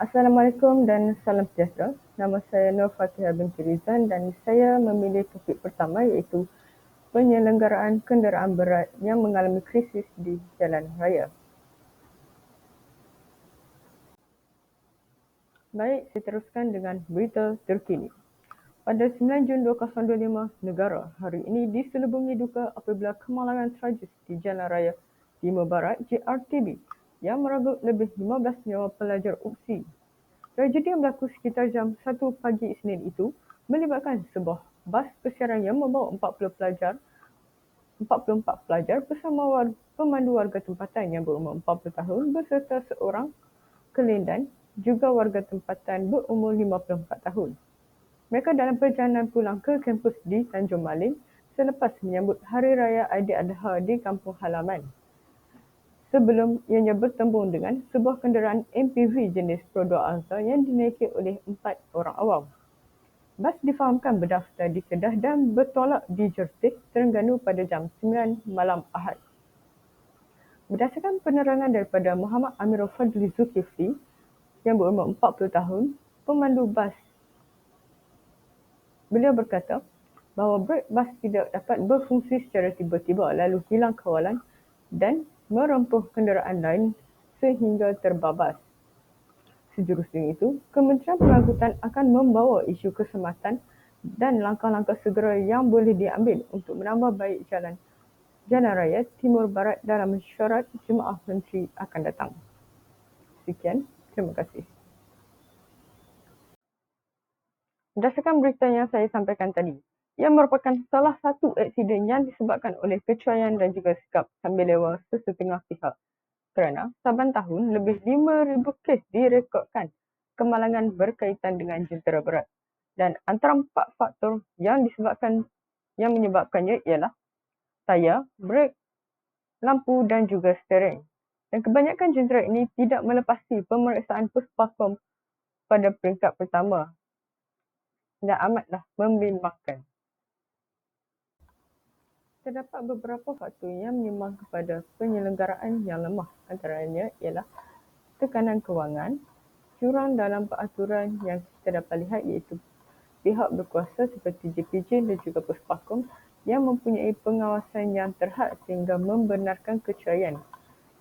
Assalamualaikum dan salam sejahtera. Nama saya Nur Fatihah binti Rizan dan saya memilih topik pertama iaitu penyelenggaraan kenderaan berat yang mengalami krisis di jalan raya. Baik, saya teruskan dengan berita terkini. Pada 9 Jun 2025, negara hari ini diselubungi duka apabila kemalangan tragis di Jalan Raya Timur Barat JRTB yang meragut lebih 15 nyawa pelajar UPSI. Tragedi yang berlaku sekitar jam 1 pagi Isnin itu melibatkan sebuah bas persiaran yang membawa 40 pelajar 44 pelajar bersama warga, pemandu warga tempatan yang berumur 40 tahun beserta seorang kelindan juga warga tempatan berumur 54 tahun. Mereka dalam perjalanan pulang ke kampus di Tanjung Malim selepas menyambut Hari Raya Aidiladha di kampung halaman sebelum ianya bertembung dengan sebuah kenderaan MPV jenis Pro 2 Alta yang dinaiki oleh empat orang awam. Bas difahamkan berdaftar di Kedah dan bertolak di Jertih, Terengganu pada jam 9 malam Ahad. Berdasarkan penerangan daripada Muhammad Amirul Fadli Zulkifli yang berumur 40 tahun, pemandu bas. Beliau berkata bahawa brek bas tidak dapat berfungsi secara tiba-tiba lalu hilang kawalan dan merempuh kenderaan lain sehingga terbabas. Sejurus dengan itu, Kementerian Pengangkutan akan membawa isu keselamatan dan langkah-langkah segera yang boleh diambil untuk menambah baik jalan Jalan Raya Timur Barat dalam mesyuarat Jemaah Menteri akan datang. Sekian, terima kasih. Berdasarkan berita yang saya sampaikan tadi, ia merupakan salah satu aksiden yang disebabkan oleh kecuaian dan juga sikap sambil lewat sesetengah pihak. Kerana saban tahun lebih 5,000 kes direkodkan kemalangan berkaitan dengan jentera berat. Dan antara empat faktor yang disebabkan yang menyebabkannya ialah tayar, brek, lampu dan juga steering. Dan kebanyakan jentera ini tidak melepasi pemeriksaan puspakom pada peringkat pertama dan amatlah membimbangkan. Terdapat beberapa faktor yang menyumbang kepada penyelenggaraan yang lemah. Antaranya ialah tekanan kewangan, curang dalam peraturan yang kita dapat lihat iaitu pihak berkuasa seperti JPJ dan juga Puspakom yang mempunyai pengawasan yang terhad sehingga membenarkan kecuaian.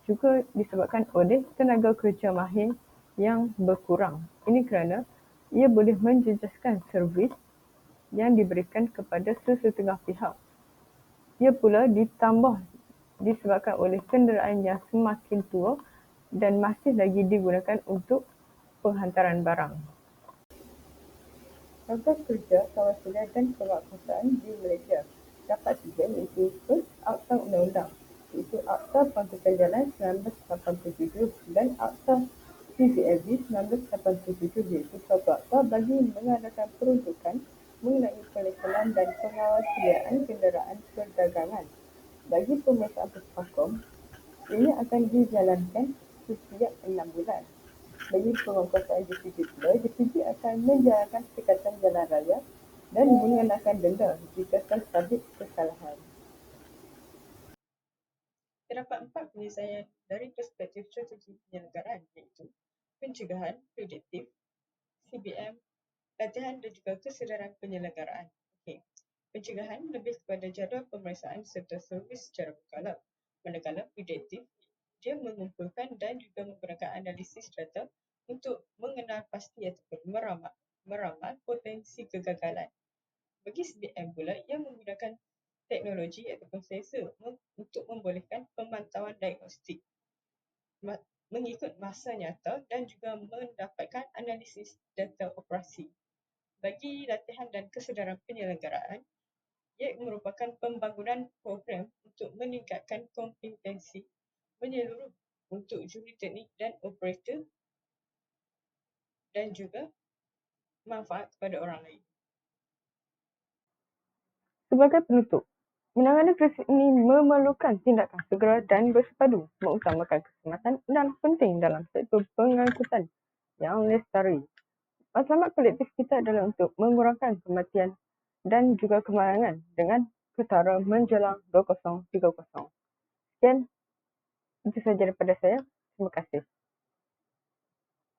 Juga disebabkan oleh tenaga kerja mahir yang berkurang. Ini kerana ia boleh menjejaskan servis yang diberikan kepada sesetengah pihak ia pula ditambah disebabkan oleh kenderaan yang semakin tua dan masih lagi digunakan untuk penghantaran barang. Contoh kerja kawasan dan kewakuasaan di Malaysia dapat tiga iaitu first Akta Undang-Undang iaitu Akta Pangkutan Jalan 1987 dan Akta CCLB 1987 iaitu suatu akta bagi mengadakan peruntukan mengenai peleselan dan pengawasliaan kenderaan perdagangan. Bagi pemeriksaan Puspakom, ini akan dijalankan setiap enam bulan. Bagi penguasaan JPJ pula, JPJ akan menjalankan sekatan jalan raya dan mengenakan denda jika tersabit kesalahan. Terdapat empat penyelesaian dari perspektif strategi penyelenggaraan iaitu pencegahan, prediktif, CBM, latihan dan juga kesedaran penyelenggaraan. Okay. Pencegahan lebih kepada jadual pemeriksaan serta servis secara berkala. Manakala prediktif, dia mengumpulkan dan juga menggunakan analisis data untuk mengenal pasti ataupun meramal, meramal potensi kegagalan. Bagi SBM pula, ia menggunakan teknologi ataupun sensor untuk membolehkan pemantauan diagnostik mengikut masa nyata dan juga mendapatkan analisis data operasi bagi latihan dan kesedaran penyelenggaraan, ia merupakan pembangunan program untuk meningkatkan kompetensi menyeluruh untuk juri teknik dan operator dan juga manfaat kepada orang lain. Sebagai penutup, menangani krisis ini memerlukan tindakan segera dan bersepadu mengutamakan keselamatan dan penting dalam sektor pengangkutan yang lestari Matlamat kolektif kita adalah untuk mengurangkan kematian dan juga kemalangan dengan ketara menjelang 2030. Sekian, itu sahaja daripada saya. Terima kasih.